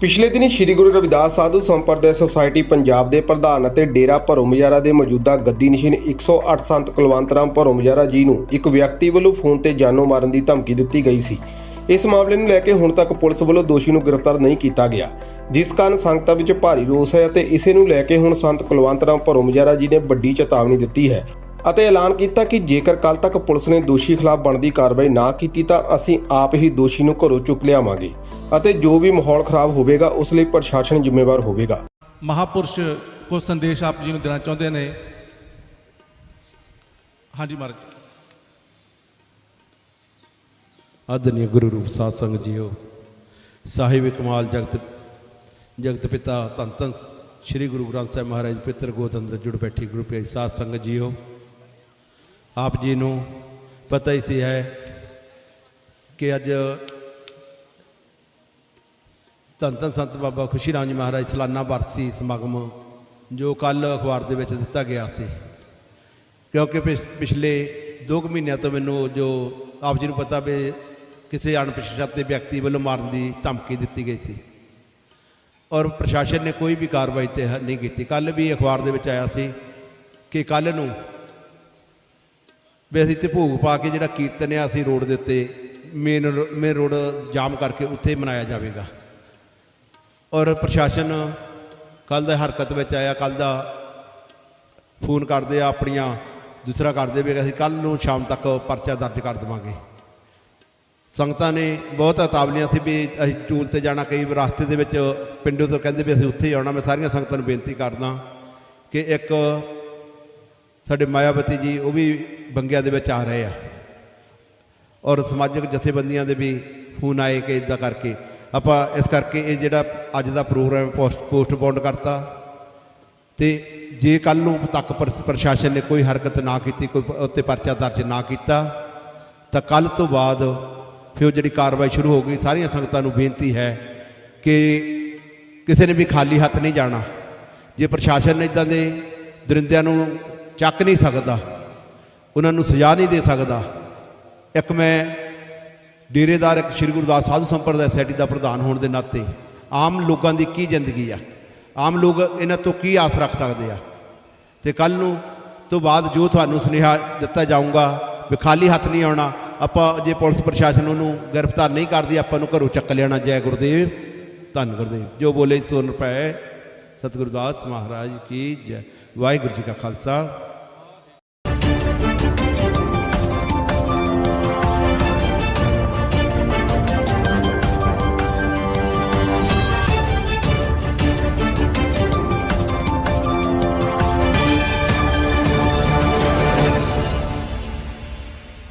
ਪਿਛਲੇ ਦਿਨੀ ਸ੍ਰੀ ਗੁਰੂ ਰਵਿਦਾਸ ਸਾਧੂ ਸੰਪਰਦਾਇ ਸੁਸਾਇਟੀ ਪੰਜਾਬ ਦੇ ਪ੍ਰਧਾਨ ਅਤੇ ਡੇਰਾ ਭਰੋ ਮਜਾਰਾ ਦੇ ਮੌਜੂਦਾ ਗੱਦੀ ਨਸ਼ੀਨ 108 ਸੰਤ ਕੁਲਵੰਤ ਰਾਮ ਭਰੋ ਮਜਾਰਾ ਜੀ ਨੂੰ ਇੱਕ ਵਿਅਕਤੀ ਵੱਲੋਂ ਫੋਨ ਤੇ ਜਾਨੋਂ ਮਾਰਨ ਦੀ ਧਮਕੀ ਦਿੱਤੀ ਗਈ ਸੀ। ਇਸ ਮਾਮਲੇ ਨੂੰ ਲੈ ਕੇ ਹੁਣ ਤੱਕ ਪੁਲਿਸ ਵੱਲੋਂ ਦੋਸ਼ੀ ਨੂੰ ਗ੍ਰਿਫਤਾਰ ਨਹੀਂ ਕੀਤਾ ਗਿਆ। ਜਿਸ ਕਾਰਨ ਸੰਗਤਾਂ ਵਿੱਚ ਭਾਰੀ ਰੋਸ ਹੈ ਅਤੇ ਇਸੇ ਨੂੰ ਲੈ ਕੇ ਹੁਣ ਸੰਤ ਕੁਲਵੰਤ ਰਾਮ ਭਰੋ ਮਜਾਰਾ ਜੀ ਨੇ ਵੱਡੀ ਚੇਤਾਵਨੀ ਦਿੱਤੀ ਹੈ। ਅਤੇ ਐਲਾਨ ਕੀਤਾ ਕਿ ਜੇਕਰ ਕੱਲ ਤੱਕ ਪੁਲਿਸ ਨੇ ਦੋਸ਼ੀ ਖਿਲਾਫ ਬਣਦੀ ਕਾਰਵਾਈ ਨਾ ਕੀਤੀ ਤਾਂ ਅਸੀਂ ਆਪ ਹੀ ਦੋਸ਼ੀ ਨੂੰ ਘਰੋਂ ਚੁੱਕ ਲਿਆਵਾਂਗੇ ਅਤੇ ਜੋ ਵੀ ਮਾਹੌਲ ਖਰਾਬ ਹੋਵੇਗਾ ਉਸ ਲਈ ਪ੍ਰਸ਼ਾਸਨ ਜ਼ਿੰਮੇਵਾਰ ਹੋਵੇਗਾ। ਮਹਾਪੁਰਸ਼ ਕੋ ਸੰਦੇਸ਼ ਆਪ ਜੀ ਨੂੰ ਦੇਣਾ ਚਾਹੁੰਦੇ ਨੇ? ਹਾਂਜੀ ਮਹਾਰਾਜ। ਆਦਰਨੀय ਗੁਰੂ ਰੂਪ ਸਾਧ ਸੰਗਤ ਜੀਓ ਸਾਹਿਬ ਕਮਾਲ ਜਗਤ ਜਗਤ ਪਿਤਾ ਧੰਨ ਧੰਨ ਸ੍ਰੀ ਗੁਰੂ ਗ੍ਰੰਥ ਸਾਹਿਬ ਮਹਾਰਾਜ ਪਿੱਤਰ ਗੋਦ ਅੰਦਰ ਜੁੜ ਬੈਠੀ ਗੁਰੂ ਪਿਆਰੀ ਸਾਧ ਸੰਗਤ ਜੀਓ। ਆਪ ਜੀ ਨੂੰ ਪਤਾ ਹੀ ਸੀ ਹੈ ਕਿ ਅੱਜ ਧੰਨ ਧੰਨ ਸੰਤ ਬਾਬਾ ਖੁਸ਼ੀ ਰਾਮ ਜੀ ਮਹਾਰਾਜ ਸਲਾਨਾ ਵਰਸੀ ਸਮਾਗਮ ਜੋ ਕੱਲ ਅਖਬਾਰ ਦੇ ਵਿੱਚ ਦਿੱਤਾ ਗਿਆ ਸੀ। ਕਿਉਂਕਿ ਪਿਛ- ਪਿਛਲੇ 2 ਮਹੀਨਿਆਂ ਤੋਂ ਮੈਨੂੰ ਜੋ ਆਪ ਜੀ ਨੂੰ ਪਤਾ ਵੀ ਕਿਸੇ ਅਣਪਛਾਤੇ ਵਿਅਕਤੀ ਵੱਲੋਂ ਮਾਰਨ ਦੀ ਧਮਕੀ ਦਿੱਤੀ ਗਈ ਸੀ। ਔਰ ਪ੍ਰਸ਼ਾਸਨ ਨੇ ਕੋਈ ਵੀ ਕਾਰਵਾਈ ਤੇ ਨਹੀਂ ਕੀਤੀ। ਕੱਲ ਵੀ ਅਖਬਾਰ ਦੇ ਵਿੱਚ ਆਇਆ ਸੀ ਕਿ ਕੱਲ ਨੂੰ ਵੀ ਅਸੀਂ ਤੇ ਭੋਗ ਪਾ ਕੇ ਜਿਹੜਾ ਕੀਰਤਨ ਆ, ਅਸੀਂ ਰੋਡ ਦੇ ਉੱਤੇ ਮੇਨ ਮੇਨ ਰੋਡ ਜਾਮ ਕਰਕੇ ਉੱਥੇ ਮਨਾਇਆ ਜਾਵੇਗਾ। ਔਰ ਪ੍ਰਸ਼ਾਸਨ ਕੱਲ ਦਾ ਹਰਕਤ ਵਿੱਚ ਆਇਆ ਕੱਲ ਦਾ ਫੋਨ ਕਰਦੇ ਆ, ਆਪਣੀਆਂ ਦੂਸਰਾ ਕਰਦੇ ਵੀ ਅਸੀਂ ਕੱਲ ਨੂੰ ਸ਼ਾਮ ਤੱਕ ਪਰਚਾ ਦਰਜ ਕਰ ਦੇਵਾਂਗੇ। ਸੰਗਤਾਂ ਨੇ ਬਹੁਤ ਉਤਾਵਲੀਆਂ ਸੀ ਵੀ ਅਸੀਂ ਚੂਲ ਤੇ ਜਾਣਾ, ਕਈ ਰਸਤੇ ਦੇ ਵਿੱਚ ਪਿੰਡੋਂ ਤੋਂ ਕਹਿੰਦੇ ਵੀ ਅਸੀਂ ਉੱਥੇ ਹੀ ਆਉਣਾ, ਮੈਂ ਸਾਰੀਆਂ ਸੰਗਤਾਂ ਨੂੰ ਬੇਨਤੀ ਕਰਦਾ ਕਿ ਇੱਕ ਸਾਡੇ ਮਾਇਆਵਤੀ ਜੀ ਉਹ ਵੀ ਬੰਗਿਆ ਦੇ ਵਿੱਚ ਆ ਰਹੇ ਆ। ਔਰ ਸਮਾਜਿਕ ਜਥੇਬੰਦੀਆਂ ਦੇ ਵੀ ਫੋਨ ਆਏ ਕਿ ਇਦਾਂ ਕਰਕੇ। ਆਪਾਂ ਇਸ ਕਰਕੇ ਇਹ ਜਿਹੜਾ ਅੱਜ ਦਾ ਪ੍ਰੋਗਰਾਮ ਪੋਸਟ ਪੋਸਟਪੋਨ ਕਰਤਾ। ਤੇ ਜੇ ਕੱਲ ਨੂੰ ਤੱਕ ਪ੍ਰ- ਪ੍ਰਸ਼ਾਸਨ ਨੇ ਕੋਈ ਹਰਕਤ ਨਾ ਕੀਤੀ, ਕੋਈ ਉੱਤੇ ਪਰਚਾ ਦਰਜ ਨਾ ਕੀਤਾ, ਤਾਂ ਕੱਲ ਤੋਂ ਬਾਅਦ ਫਿਰ ਉਹ ਜਿਹੜੀ ਕਾਰਵਾਈ ਸ਼ੁਰੂ ਹੋ ਗਈ, ਸਾਰੀਆਂ ਸੰਗਤਾਂ ਨੂੰ ਬੇਨਤੀ ਹੈ ਕਿ ਕਿਸੇ ਨੇ ਵੀ ਖਾਲੀ ਹੱਥ ਨਹੀਂ ਜਾਣਾ। ਜੇ ਪ੍ਰਸ਼ਾਸਨ ਨੇ ਇਦਾਂ ਦੇ ਦਰਿੰਦਿਆਂ ਨੂੰ ਚੱਕ ਨਹੀਂ ਸਕਦਾ। ਉਹਨਾਂ ਨੂੰ ਸਜ਼ਾ ਨਹੀਂ ਦੇ ਸਕਦਾ। ਇੱਕ ਮੈਂ ਡੇਰੇਦਾਰ, ਇੱਕ ਸ੍ਰੀ ਗੁਰਦਾਸ ਸਾਧੂ ਸੰਪਰਦਾਇ ਸੋਸਾਇਟੀ ਦਾ ਪ੍ਰਧਾਨ ਹੋਣ ਦੇ ਨਾਤੇ ਆਮ ਲੋਕਾਂ ਦੀ ਕੀ ਜ਼ਿੰਦਗੀ ਆ? ਆਮ ਲੋਕ ਇਹਨਾਂ ਤੋਂ ਕੀ ਆਸ ਰੱਖ ਸਕਦੇ ਆ? ਤੇ ਕੱਲ ਨੂੰ ਤੋਂ ਬਾਅਦ ਜੋ ਤੁਹਾਨੂੰ ਸੁਨੇਹਾ ਦਿੱਤਾ ਜਾਊਗਾ ਵੀ ਖਾਲੀ ਹੱਥ ਨਹੀਂ ਆਉਣਾ, ਆਪਾਂ ਜੇ ਪੁਲਿਸ ਪ੍ਰਸ਼ਾਸਨ ਉਹਨੂੰ ਗ੍ਰਿਫਤਾਰ ਨਹੀਂ ਕਰਦੀ, ਆਪਾਂ ਨੂੰ ਘਰੋਂ ਚੱਕ ਲੈਣਾ। ਜੈ ਗੁਰਦੇਵ। ਧੰਨ ਗੁਰਦੇਵ। ਜੋ ਬੋਲੇ ਸੋ ਰੁਪਏ ਸਤਿਗੁਰਦਾਸ ਮਹਾਰਾਜ ਕੀ ਜੈ। ਵਾਹਿਗੁਰੂ ਜੀ ਕਾ ਖਾਲਸਾ।